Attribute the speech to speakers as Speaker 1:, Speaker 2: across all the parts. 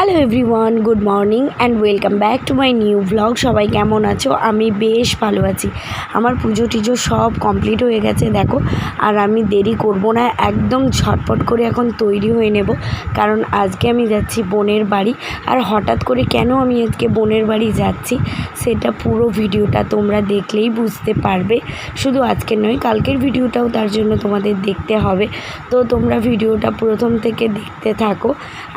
Speaker 1: Hello everyone, good morning and welcome back to my new blog. সবাই কেমন আছো? আমি বেশ ভালো আছি। আমার পুজো টুজো সব কমপ্লিট হয়ে গেছে, দেখো। আর আমি দেরি করব না, একদম ঝটপট করে এখন তৈরি হয়ে নেব। কারণ আজকে আমি যাচ্ছি বোনের বাড়ি। আর হঠাৎ করে কেন আমি আজকে বোনের বাড়ি যাচ্ছি, সেটা পুরো ভিডিওটা তোমরা দেখলেই বুঝতে পারবে। শুধু আজকের নয়, কালকের ভিডিওটাও তার জন্য তোমাদের দেখতে হবে। তো তোমরা ভিডিওটা প্রথম থেকে দেখতে থাকো।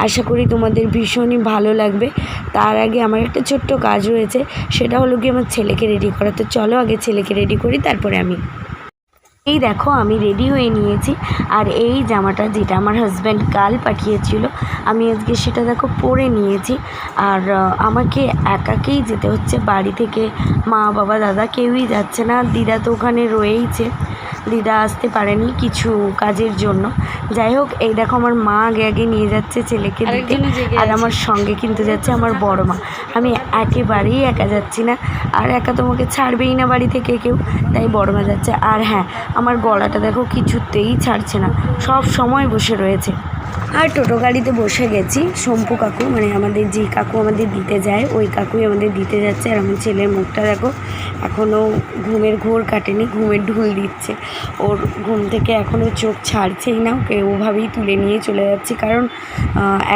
Speaker 1: আশা করি তোমাদের ভীষণই ভালো লাগবে। তার আগে আমার একটা ছোট্ট কাজ রয়েছে, সেটা হলো কি আমার ছেলেকে রেডি করা। তো চলো আগে ছেলেকে রেডি করি, তারপরে আমি। এই দেখো, আমি রেডি হয়ে নিয়েছি। আর এই জামাটা যেটা আমার হাজব্যান্ড কাল পাঠিয়েছিল, আমি আজকে সেটা দেখো পরে নিয়েছি। আর আমাকে একাকেই যেতে হচ্ছে। বাড়ি থেকে মা, বাবা, দাদা কেউই যাচ্ছে না। দিদা তো ওখানে রয়েইছে। দিদা আসতে পারেনি কিছু কাজের জন্য। যাই হোক এই দেখো আমার মা আগে আগে নিয়ে যাচ্ছে ছেলেকে দিতে। আর আমার সঙ্গে কিন্তু যাচ্ছে আমার বড় মা। আমি একেবারেই একা যাচ্ছি না। আর একা তোমাকে ছাড়বেই না বাড়ি থেকে কেউ। তাই বড় মা যাচ্ছে। আর হ্যাঁ আমার গলাটা দেখো কিছুতেই ছাড়ছে না। সব সময় বসে রয়েছে। আর টোটো গাড়িতে বসে গেছি। শম্পু কাকু মানে আমাদের যে কাকু আমাদের দিতে যায়, ওই কাকুই আমাদের দিতে যাচ্ছে। আর আমার ছেলের মুখটা দেখো এখনও ঘুমের ঘোর কাটেনি, ঘুমের ঢুল দিচ্ছে। ওর ঘুম থেকে এখনও চোখ ছাড়ছেই না, ওকে ওভাবেই তুলে নিয়ে চলে যাচ্ছি। কারণ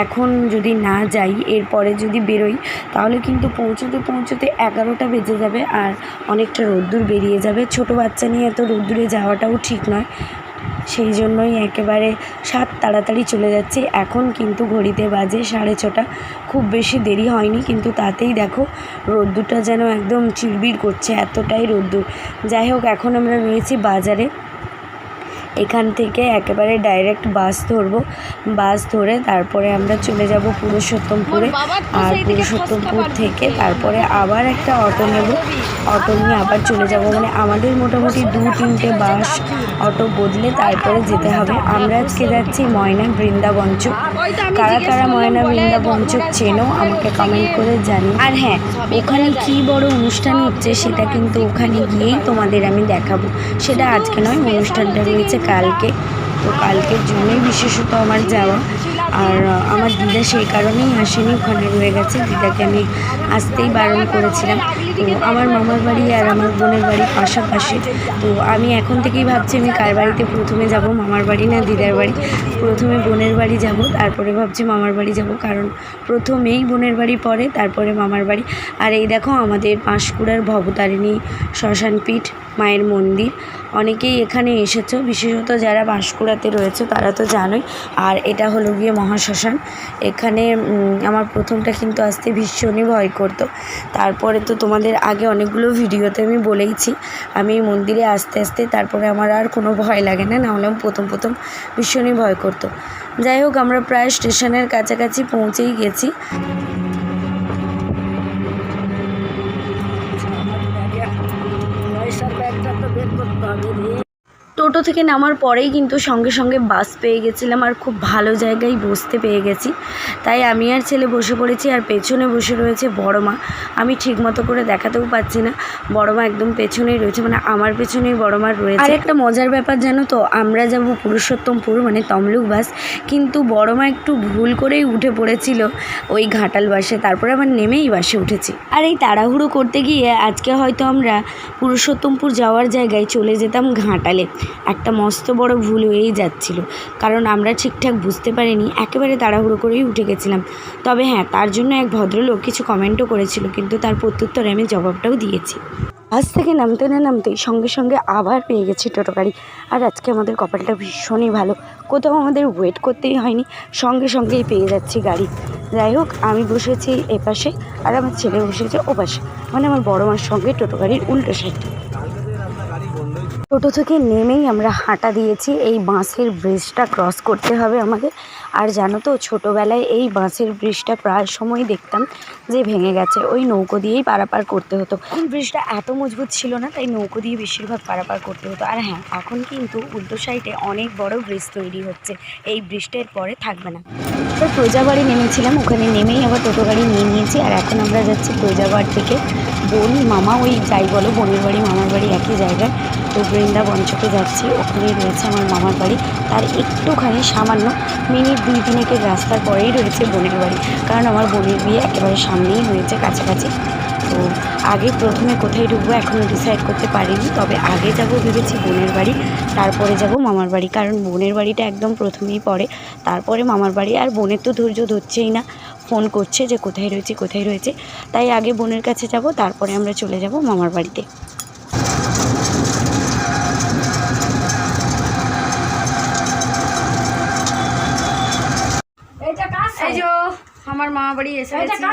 Speaker 1: এখন যদি না যাই, এরপরে যদি বেরোই, তাহলে কিন্তু পৌঁছতে পৌঁছতে এগারোটা বেজে যাবে আর অনেকটা রোদ্দুর বেরিয়ে যাবে। ছোট বাচ্চা নিয়ে এত রোদ্দুরে যাওয়াটাও ঠিক নয়। সেই জন্যই একেবারে সাত তাড়াতাড়ি চলে যাচ্ছে। এখন কিন্তু ঘড়িতে বাজে সাড়ে ছটা। খুব বেশি দেরি হয়নি, কিন্তু তাতেই দেখো রোদ্দুরটা যেন একদম চিড়বিড় করছে, এতটাই রোদ্দুর। যাই হোক, এখন আমরা রয়েছি বাজারে। এখান থেকে একেবারে ডাইরেক্ট বাস ধরবো। বাস ধরে তারপরে আমরা চলে যাব পুরুষোত্তমপুরে। আর পুরুষোত্তমপুর থেকে তারপরে আবার একটা অটো নেব। অটো নিয়ে আবার চলে যাব। মানে আমাদের মোটামুটি দু তিনটে বাস অটো বদলে তারপরে যেতে হবে। আমরা আজকে যাচ্ছি ময়না বৃন্দাবঞ্চক কারা কারা ময়না বৃন্দাবঞ্চক চেনো আমাকে কমেন্ট করে জানি আর হ্যাঁ ওখানে কি বড় অনুষ্ঠান হচ্ছে সেটা কিন্তু ওখানে গিয়েই তোমাদের আমি দেখাবো। সেটা আজকে নয় অনুষ্ঠানটা রয়েছে কালকে। তো কালকের জন্যই বিশেষত আমার যাওয়া। আর আমার দিদা সেই কারণেই আসেনি ওখানে রয়ে গেছে। দিদাকে আমি আসতেই বারণ করেছিলাম। তো আমার মামার বাড়ি আর আমার বোনের বাড়ি পাশাপাশি। তো আমি এখন থেকেই ভাবছি আমি কার বাড়িতে প্রথমে যাব, মামার বাড়ি না দিদার বাড়ি? প্রথমে বোনের বাড়ি যাব, তারপরে ভাবছি মামার বাড়ি যাব। কারণ প্রথমেই বোনের বাড়ি পরে তারপরে মামার বাড়ি। আর এই দেখো আমাদের পাঁশকুড়ার ভবতারিণী শ্মশানপীঠ। মায়ের মন্দির। অনেকেই এখানে এসেছ, বিশেষত যারা বাঁশকুড়াতে রয়েছে তারা তো জানোই। আর এটা হলো গিয়ে মহাশ্মশান। এখানে আমার প্রথমটা কিন্তু আসতে ভীষণই ভয় করতো। তারপরে তো তোমাদের আগে অনেকগুলো ভিডিওতে আমি বলেইছি। আমি মন্দিরে আসতে আসতে তারপরে আমার আর কোনো ভয় লাগে না, নাহলে আমি প্রথম প্রথম ভীষণই ভয় করতো। যাই হোক, আমরা প্রায় স্টেশনের কাছাকাছি পৌঁছেই গেছি। টোটো থেকে নামার পরেই কিন্তু সঙ্গে সঙ্গে বাস পেয়ে গেছিলাম আর খুব ভালো জায়গায় বসতে পেয়ে গেছি। তাই আমি আর ছেলে বসে পড়েছি আর পেছনে বসে রয়েছে বড় মা। আমি ঠিক মতো করে দেখাতেও পাচ্ছি না। বড় মা একদম পেছনেই রয়েছে মানে আমার পেছনেই বড় মা রয়েছে। আর একটা মজার ব্যাপার জানো তো আমরা যাব পুরুষোত্তমপুর মানে তমলুক বাস কিন্তু বড় মা একটু ভুল করেই উঠে পড়েছিল ওই ঘাটাল বাসে তারপরে আবার নেমেই বাসে উঠেছি। আর এই তাড়াহুড়ো করতে গিয়ে আজকে হয়তো আমরা পুরুষোত্তমপুর যাওয়ার জায়গায় চলে যেতাম ঘাটালে। একটা মস্ত বড় ভুল হয়েই যাচ্ছিল। কারণ আমরা ঠিকঠাক বুঝতে পারিনি, একেবারে তাড়াহুড়ো করেই উঠে গেছিলাম। তবে হ্যাঁ তার জন্য এক ভদ্রলোক কিছু কমেন্টও করেছিল, কিন্তু তার প্রত্যুত্তরে আমি জবাবটাও দিয়েছি। আজ থেকে নামতে না নামতেই সঙ্গে সঙ্গে আবার পেয়ে গেছি টোটো গাড়ি। আর আজকে আমাদের কপালটা ভীষণই ভালো। কোথাও আমাদের ওয়েট করতেই হয়নি, সঙ্গে সঙ্গেই পেয়ে যাচ্ছি গাড়ি। যাই হোক, আমি বসেছি এপাশে আর আমার ছেলে বসেছে ওপাশে। মানে আমার বড় মার সঙ্গে টোটো গাড়ির উল্টো সাইডে। টোটো থেকে নেমেই আমরা হাঁটা দিয়েছি। এই বাঁশের ব্রিজটা ক্রস করতে হবে আমাদের আর জানো তো, ছোটোবেলায় এই বাঁশের ব্রিজটা প্রায় সময় দেখতাম যে ভেঙে গেছে। ওই নৌকো দিয়েই পারাপার করতে হতো। ব্রিজটা এত মজবুত ছিল না, তাই নৌকো দিয়ে বেশিরভাগ পারাপার করতে হতো। আর হ্যাঁ এখন কিন্তু উল্টো সাইডে অনেক বড় ব্রিজ তৈরি হচ্ছে। এই ব্রিজটার পরে থাকবে না। তো প্রজাবাড়ি নেমেছিলাম, ওখানে নেমেই আবার টোটো গাড়ি নিয়ে নিয়েছি। আর এখন আমরা যাচ্ছি প্রজাবাড় থেকে বোন মামা, ওই যাই বলো, বোনের বাড়ি, মামার বাড়ি একই জায়গায়। তো বৃন্দাবঞ্চকে যাচ্ছি, ওখানেই রয়েছে আমার মামার বাড়ি। তার একটুখানি সামান্য মিনিট দুই তিনেকের রাস্তার পরেই রয়েছে বোনের বাড়ি। কারণ আমার বোনের বিয়ে একেবারে সামনেই হয়েছে, কাছাকাছি। তো আগে প্রথমে কোথায় ঢুকবো এখনও ডিসাইড করতে পারিনি। তবে আগে যাব ভেবেছি বোনের বাড়ি, তারপরে যাব মামার বাড়ি। কারণ বোনের বাড়িটা একদম প্রথমেই পড়ে। তারপরে মামার বাড়ি, আর বোনের তো ধৈর্য ধরছেই না। ফোন করছে যে কোথায় রয়েছে কোথায় রয়েছে। তাই আগে বোনের কাছে যাব, তারপরে আমরা চলে যাব মামার বাড়িতে। এই যে আমার মামা বাড়ি এসে গেছি।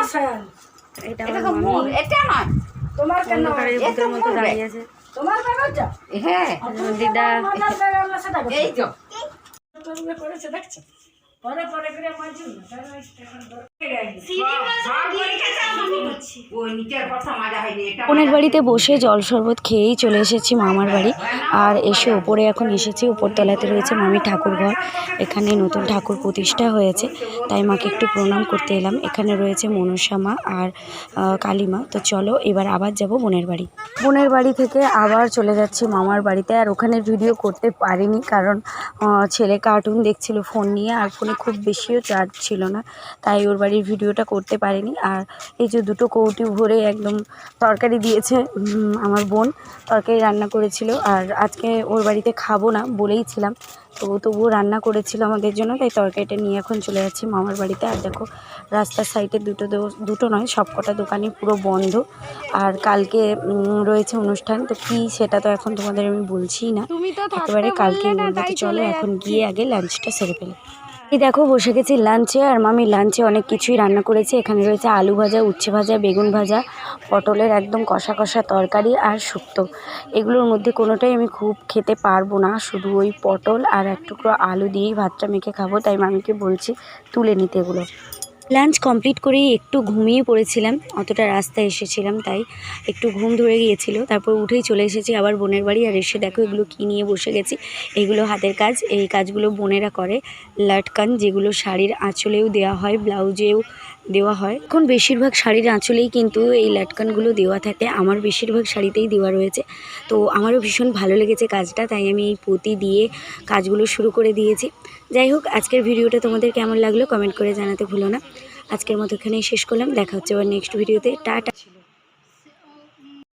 Speaker 1: এটা
Speaker 2: এটা
Speaker 1: আমার
Speaker 2: তো এটা নয়
Speaker 3: তোমার কেন?
Speaker 1: মতো দাঁড়িয়ে আছে।
Speaker 3: তোমার ব্যাপারটা
Speaker 2: হ্যাঁ
Speaker 1: দিদা।
Speaker 2: এই তো।
Speaker 3: পরে পরে করে মাঝুন
Speaker 1: বোনের বাড়িতে বসে জল শরবত খেয়েই চলে এসেছি মামার বাড়ি। আর এসে ওপরে এখন এসেছি উপরতলাতে রয়েছে মামি ঠাকুর ঘর। এখানে নতুন ঠাকুর প্রতিষ্ঠা হয়েছে তাই মাকে একটু প্রণাম করতে এলাম। এখানে রয়েছে মনসা মা আর আহ, কালী মা। তো চলো এবার আবার যাব বোনের বাড়ি। বোনের বাড়ি থেকে আবার চলে যাচ্ছি মামার বাড়িতে আর ওখানে ভিডিও করতে পারিনি কারণ ছেলে কার্টুন দেখছিল ফোন নিয়ে আর ফোনে খুব বেশিও চার্জ ছিল না। তাই ওর বাড়ির ভিডিওটা করতে পারিনি। আর এই যে দুটো কৌটি ভরে একদম তরকারি দিয়েছে আমার বোন তরকারি রান্না করেছিল। আর আজকে ওর বাড়িতে খাব না বলেইছিলাম তো তবুও রান্না করেছিল আমাদের জন্য তাই তরকারিটা নিয়ে এখন চলে যাচ্ছি মামার বাড়িতে। আর দেখো রাস্তার সাইডে দুটো দুটো নয় সব কটা দোকানই পুরো বন্ধ। আর কালকে রয়েছে অনুষ্ঠান তো কি সেটা তো এখন তোমাদের আমি বলছি না। একেবারে কালকে বলব চলো এখন গিয়ে আগে লাঞ্চটা সেরে ফেলি। এই দেখো, বসে গেছি লাঞ্চে আর মামি লাঞ্চে অনেক কিছুই রান্না করেছি। এখানে রয়েছে আলু ভাজা, উচ্ছে ভাজা, বেগুন ভাজা, পটলের একদম কষা কষা তরকারি আর শুক্তো। এগুলোর মধ্যে কোনোটাই আমি খুব খেতে পারব না, শুধু ওই পটল আর এক টুকরো আলু দিয়েই ভাতটা মেখে খাব। তাই মামিকে বলছি তুলে নিতে এগুলো। লাঞ্চ কমপ্লিট করেই একটু ঘুমিয়ে পড়েছিলাম। অতটা রাস্তায় এসেছিলাম, তাই একটু ঘুম ধরে গিয়েছিল। তারপর উঠেই চলে এসেছি আবার বোনের বাড়ি আর এসে দেখো এগুলো কী নিয়ে বসে গেছি। এগুলো হাতের কাজ, এই কাজগুলো বোনেরা করে। লাটকান, যেগুলো শাড়ির আঁচলেও দেওয়া হয়, ব্লাউজেও দেওয়া হয়। এখন বেশিরভাগ শাড়ির আঁচলেই কিন্তু এই লাটকানগুলো দেওয়া থাকে। আমার বেশিরভাগ শাড়িতেই দেওয়া রয়েছে। তো আমারও ভীষণ ভালো লেগেছে কাজটা, তাই আমি এই পুঁতি দিয়ে কাজগুলো শুরু করে দিয়েছি। যাই হোক, আজকের ভিডিওটা তোমাদের কেমন লাগল কমেন্ট করে জানাতে ভুলো না। আজকের মতো এখানেই শেষ করলাম। দেখা হচ্ছে আবার নেক্সট ভিডিওতে টাটা।